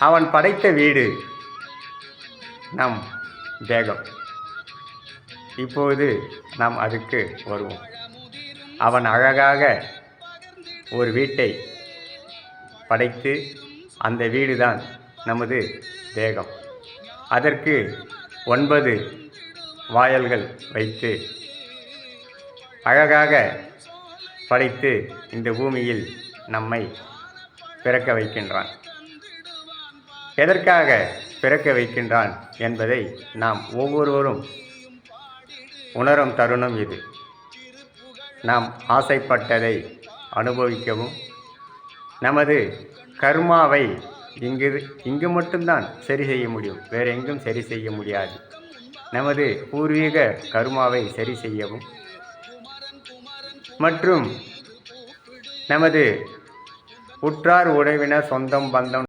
அவன் படைத்த வீடு நம் தேகம். இப்போது நாம் அதுக்கு வருவோம். அவன் அழகாக ஒரு வீட்டை படைத்து அந்த வீடுதான் நமது தேகம். அதற்கு ஒன்பது வாயல்கள் வைத்து அழகாக படைத்து இந்த பூமியில் நம்மை பிறக்க வைக்கின்றான். எதற்காக பிறக்க வைக்கின்றான் என்பதை நாம் ஒவ்வொருவரும் உணரும் தருணம் இது. நாம் ஆசைப்பட்டதை அனுபவிக்கவும். நமது கர்மாவை இங்கு இங்கு மட்டும்தான் சரி செய்ய முடியும். வேறு எங்கும் சரி செய்ய முடியாது. நமது பூர்வீக கர்மாவை சரி செய்யவும். மற்றும் நமது உற்றார் உறவினர் சொந்தம் பந்தம்